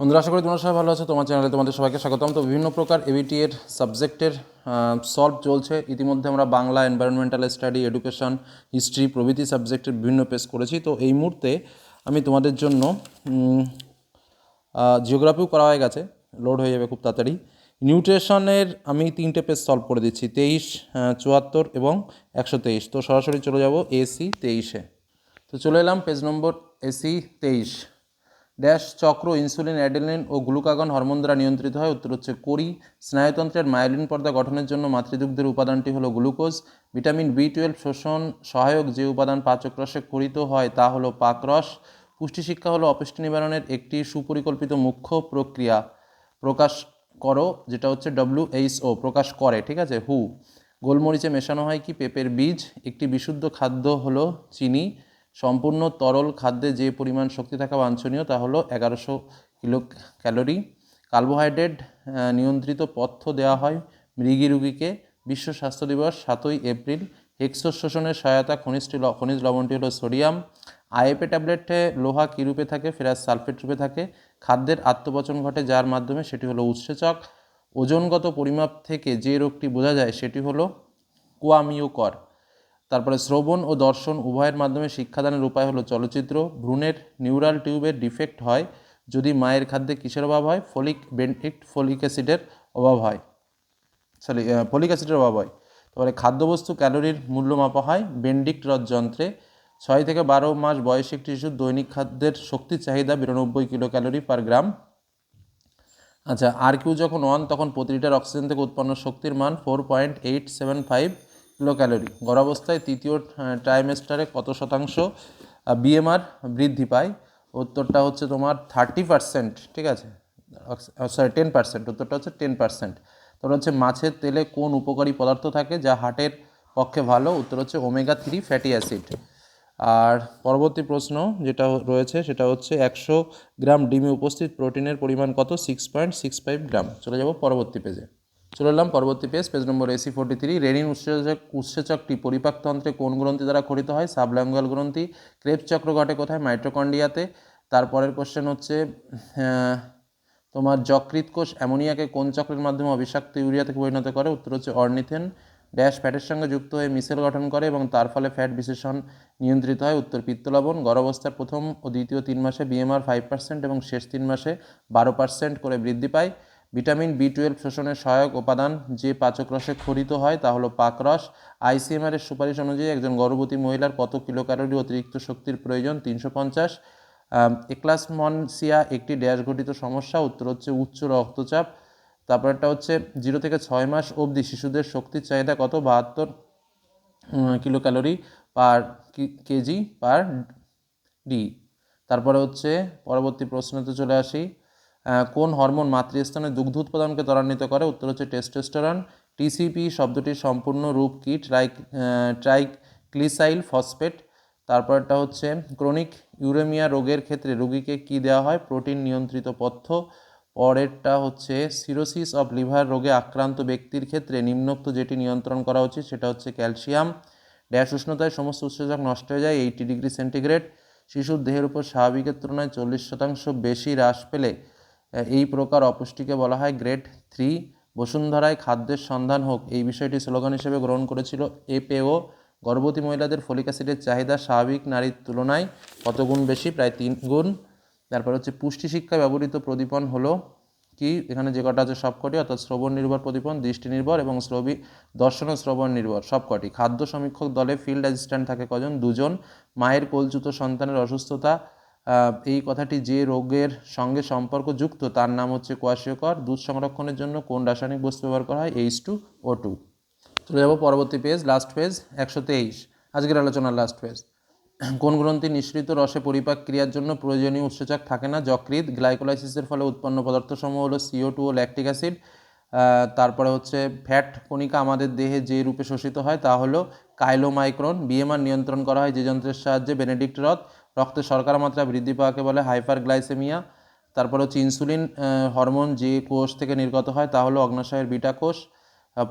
বন্ধুরা, আশা করি তোমরা সবাই ভালো আছো। তোমার চ্যানেলে তোমাদের সবাইকে স্বাগতম। তো বিভিন্ন প্রকার এবিটি এর সাবজেক্টের সলভ চলছে। ইতিমধ্যে আমরা Bangla environmental study education history প্রভৃতি সাবজেক্টের বিভিন্ন পেজ করেছি। তো এই মুহূর্তে আমি তোমাদের জন্য জিওগ্রাফিও করা হয়ে গেছে। লোড হয়ে যাবে খুব তাড়াতাড়ি। নিউট্রিশনের আমি তিনটে পেজ সলভ করে দিচ্ছি। তেইশ চুয়াত্তর এবং একশো তেইশ। তো সরাসরি চলে যাব এসি তেইশে। তো চলে এলাম পেজ নম্বর এসি তেইশ। ড্যাশ চক্র, ইনসুলিন অ্যাডেলিন ও গ্লুকাগন হরমোন দ্বারা নিয়ন্ত্রিত হয়। উত্তর হচ্ছে কোরি। স্নায়ুতন্ত্রের মায়োলিন পর্দা গঠনের জন্য মাতৃদুগ্ধের উপাদানটি হলো গ্লুকোজ। ভিটামিন বি টুয়েলভ শোষণ সহায়ক যে উপাদান পাচকরসে খরিত হয় তা হলো পাকরস। পুষ্টি শিক্ষা হলো অপুষ্টি নিবারণের একটি সুপরিকল্পিত মুখ্য প্রক্রিয়া। প্রকাশ করো, যেটা হচ্ছে ডব্লিউএইচও প্রকাশ করে, ঠিক আছে? হু। গোলমরিচে মেশানো হয় কি? পেঁপের বীজ। একটি বিশুদ্ধ খাদ্য হলো চিনি। সম্পূর্ণ তরল খাদ্যে যে পরিমাণ শক্তি থাকা বাঞ্ছনীয় তা হলো এগারোশো কিলো ক্যালোরি কার্বোহাইড্রেট নিয়ন্ত্রিত পথ্য দেওয়া হয় মৃগী রোগীকে। বিশ্ব স্বাস্থ্য দিবস সাতই এপ্রিল। হেক্সোস শোষণের সহায়তা খনিজটি খনিজ লবণটি হলো সোডিয়াম। আইএপে ট্যাবলেটে লোহা কী রূপে থাকে? ফেরাস সালফেট রূপে থাকে। খাদ্যের আত্মপচন ঘটে যার মাধ্যমে সেটি হলো উৎসেচক। ওজনগত পরিমাপ থেকে যে রোগটি বোঝা যায় সেটি হলো কোয়ামিওকর। তারপরে শ্রবণ ও দর্শন উভয়ের মাধ্যমে শিক্ষাদানের উপায় হলো চলচ্চিত্র, ভ্রূণের নিউরাল টিউবের ডিফেক্ট হয়, যদি মায়ের খাদ্যে কিসের অভাব হয়? ফলিক বেন্টিক্ট ফলিক অ্যাসিডের অভাব হয়। সরি ফলিক অ্যাসিডের অভাব হয়। তারপরে খাদ্যবস্তু ক্যালোরির মূল্য মাপা হয় বেন্ডিক্ট রদ যন্ত্রে ছয় থেকে বারো মাস বয়সী একটি শিশুর দৈনিক খাদ্যের শক্তির চাহিদা বিরানব্বই কিলো ক্যালোরি পার গ্রাম। আচ্ছা আর কিউ যখন ওয়ান তখন প্রতি লিটার অক্সিজেন থেকে উৎপন্ন শক্তির মান four point eight seven five kilo calorie. গর্ভাবস্থায় তৃতীয় ট্রাইমেস্টারে কত শতাংশ বিএমআর বৃদ্ধি পায়? উত্তরটা হচ্ছে তোমার থার্টি পার্সেন্ট ঠিক আছে? সরি টেন পার্সেন্ট উত্তরটা হচ্ছে টেন পার্সেন্ট তারপর হচ্ছে মাছের তেলে কোন উপকারী পদার্থ থাকে যা হার্টের পক্ষে ভালো? উত্তর হচ্ছে ওমেগা থ্রি ফ্যাটি অ্যাসিড আর পরবর্তী প্রশ্ন যেটা রয়েছে সেটা হচ্ছে একশো গ্রাম ডিমে উপস্থিত প্রোটিনের পরিমাণ কত? Six point six five gram. চলে যাব পরবর্তী পেজে চলে এলাম পরবর্তী page page number AC forty three renin উৎসেচক, উৎসেচকটি পরিপাকতন্ত্রে কোন গ্রন্থি দ্বারা খরিত হয়? সাবল্যাঙ্গুয়াল গ্রন্থি, ক্রেপ চক্র ঘটে কোথায়? মাইট্রোকন্ডিয়াতে তারপরের কোশ্চেন হচ্ছে তোমার যকৃত কোষ অ্যামোনিয়াকে কোন চক্রের মাধ্যমে অবিষাক্ত ইউরিয়া থেকে পরিণত করে? উত্তর হচ্ছে অর্নিথেন। ড্যাশ ফ্যাটের সঙ্গে যুক্ত হয়ে মিশেল গঠন করে এবং তার ফলে ফ্যাট বিশেষণ নিয়ন্ত্রিত হয়। উত্তর পিত্তলবণ গর্ভাবস্থার প্রথম ও দ্বিতীয় তিন মাসে বিএমআর ফাইভ পার্সেন্ট এবং শেষ তিন মাসে বারো পার্সেন্ট করে বৃদ্ধি পায়। ভিটামিন বি টুয়েলভ শোষণের সহায়ক উপাদান যে পাচক রসে খরিত হয়, তা হলো পাকরস আইসিএমআর এর সুপারিশ অনুযায়ী একজন গর্ভবতী মহিলার কত কিলো ক্যালোরি অতিরিক্ত শক্তির প্রয়োজন? তিনশো পঞ্চাশ। এক্লাসমনসিয়া একটি ড্যাশ ঘটিত সমস্যা, উত্তর হচ্ছে উচ্চ রক্তচাপ। তারপরটা হচ্ছে জিরো থেকে ছয় মাস অবধি শিশুদের শক্তির চাহিদা কত? বাহাত্তর kilo calorie per kg per day. তারপরে হচ্ছে পরবর্তী প্রশ্নতে চলে আসি। কোন হরমোন মাতৃস্থানে দুগ্ধ উৎপাদনকে ত্বরান্বিত করে? উত্তর হচ্ছে টেস্টোস্টেরন টিসিপি শব্দটির সম্পূর্ণ রূপ কি? ট্রাই ট্রাইক্লিসাইল ফসফেট তারপরটা হচ্ছে ক্রনিক ইউরেমিয়া রোগের ক্ষেত্রে রোগীকে কি দেওয়া হয়? প্রোটিন নিয়ন্ত্রিত পথ্য। পরেরটা হচ্ছে সিরোসিস অফ লিভার রোগে আক্রান্ত ব্যক্তির ক্ষেত্রে নিম্নোক্ত যেটি নিয়ন্ত্রণ করা উচিত সেটা হচ্ছে ক্যালসিয়াম। ড্যাশ উষ্ণতায় সমস্ত উৎসেচক নষ্ট হয়ে যায় এইটি ডিগ্রি সেন্টিগ্রেড শিশুর দেহের উপর স্বাভাবিকের তুলনায় চল্লিশ শতাংশ বেশি হ্রাস পেলে এই প্রকার অপুষ্টিকে বলা হয় গ্রেড থ্রি। বসুন্ধরায় খাদ্যের সন্ধান হোক, এই বিষয়টি স্লোগান হিসেবে গ্রহণ করেছিল এপেও গর্ভবতী মহিলাদের ফলিক অ্যাসিডের চাহিদা স্বাভাবিক নারীর তুলনায় কত গুণ বেশি? প্রায় তিন গুণ। তারপর হচ্ছে পুষ্টি শিক্ষায় ব্যবহৃত প্রদীপন হলো কি? এখানে যে কটা আছে সবকটি অর্থাৎ শ্রবণ নির্ভর প্রদীপন দৃষ্টি নির্ভর এবং শ্রবি, দর্শন ও শ্রবণ নির্ভর সবকটি খাদ্য সমীক্ষক দলে ফিল্ড অ্যাসিস্ট্যান্ট থাকে কজন? দুজন। মায়ের কোলচ্যুত সন্তানের অসুস্থতা এই কথাটি যে রোগের সঙ্গে সম্পর্কযুক্ত, তার নাম হচ্ছে কোয়াশিয়কর। দুধ সংরক্ষণের জন্য কোন রাসায়নিক বস্তু ব্যবহার করা হয়? এইচ টু ও টু চলে যাব পরবর্তী পেজ লাস্ট পেজ একশো তেইশ। আজকের আলোচনার লাস্ট পেজ কোন গ্রন্থি নিঃসৃত রসে পরিপাক ক্রিয়ার জন্য প্রয়োজনীয় উৎসেচক থাকে না? যকৃত গ্লাইকোলাইসিসের ফলে উৎপন্ন পদার্থসমূহ হলো সিও টু ও ল্যাকটিক অ্যাসিড তারপরে হচ্ছে ফ্যাট কণিকা আমাদের দেহে যে রূপে শোষিত হয় তা হলো কাইলোমাইক্রন বিএমআর নিয়ন্ত্রণ করা হয় যে যন্ত্রের সাহায্যে বেনেডিক্ট রথ। রক্তে শর্করা মাত্রা বৃদ্ধি পাওয়াকে বলে হাইপার গ্লাইসেমিয়া তারপর হচ্ছে ইনসুলিন হরমোন যে কোষ থেকে নির্গত হয় তা হলো অগ্নাশয়ের বিটা কোষ।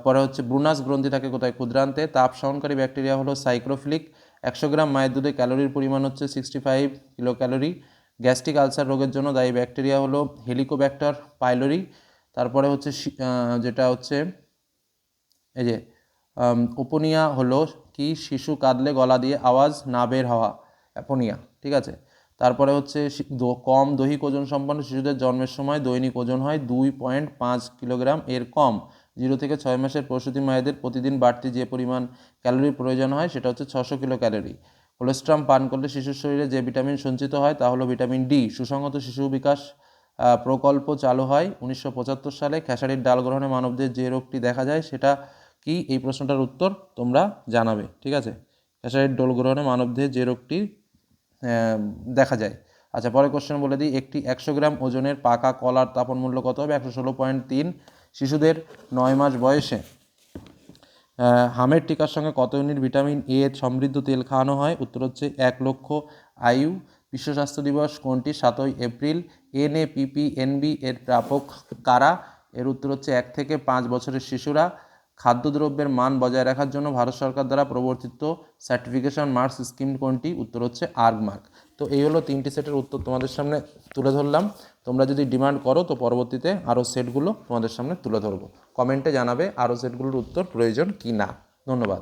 পরে হচ্ছে ব্রুনাস গ্রন্থি থাকে কোথায়? ক্ষুদ্রান্তে। তাপ সহনকারী ব্যাকটেরিয়া হলো সাইক্রোফিলিক একশো গ্রাম মায়ের দুধে ক্যালোরির পরিমাণ হচ্ছে sixty five kilo calorie gastric ulcer রোগের জন্য দায়ী ব্যাকটেরিয়া হলো হেলিকোব্যাক্টার পাইলোরি। তারপরে হচ্ছে যেটা হচ্ছে এই যে আম, ওপোনিয়া হলো কি? শিশু কাঁদলে গলা দিয়ে আওয়াজ না বের হওয়া। অ্যাপোনিয়া ঠিক আছে? তারপরে হচ্ছে কম দৈহিক ওজন সম্পন্ন শিশুদের জন্মের সময় দৈনিক ওজন হয় দুই পয়েন্ট পাঁচ কিলোগ্রাম। এর কম জিরো থেকে ছয় মাসের প্রসূতি মায়েদের প্রতিদিন বাড়তি যে পরিমাণ ক্যালোরির প্রয়োজন হয় সেটা হচ্ছে ছশো কিলো ক্যালোরি কোলেস্ট্রাম পান করলে শিশুর শরীরে যে ভিটামিন সঞ্চিত হয় তা হলো ভিটামিন ডি। সুসংহত শিশু বিকাশ প্রকল্প চালু হয় উনিশশো পঁচাত্তর সালে। খেসারির ডাল গ্রহণে মানবদের যে রোগটি দেখা যায় সেটা কি? এই প্রশ্নটার উত্তর তোমরা জানাবে ঠিক আছে? খেসারির ডোল গ্রহণে মানবদের যে রোগটি আহ, দেখা যায়। আচ্ছা পরের কোশ্চেন বলে দিই। একটি একশো গ্রাম ওজনের পাকা কলার তাপন মূল্য কত হবে? একশো ষোলো পয়েন্ট তিন। শিশুদের নয় মাস বয়সে হামের টিকার সঙ্গে কত ইউনিট ভিটামিন এ সমৃদ্ধ তেল খাওয়ানো হয়? উত্তর হচ্ছে এক লক্ষ আয়ু। বিশ্ব স্বাস্থ্য দিবস কোনটি? সাতই April. N A PP NB এর প্রাপক কারা? এর উত্তর হচ্ছে এক থেকে পাঁচ বছরের শিশুরা। খাদ্যদ্রব্যের মান বজায় রাখার জন্য ভারত সরকার দ্বারা প্রবর্তিত সার্টিফিকেশন মার্কস স্কিম কোনটি? উত্তর হচ্ছে আর্গ মার্ক তো এই হলো তিনটি সেটের উত্তর তোমাদের সামনে তুলে ধরলাম। তোমরা যদি ডিমান্ড করো, তো পরবর্তীতে আরও সেটগুলো তোমাদের সামনে তুলে ধরবো। কমেন্টে জানাবে আরও সেটগুলোর উত্তর প্রয়োজন কি না ধন্যবাদ।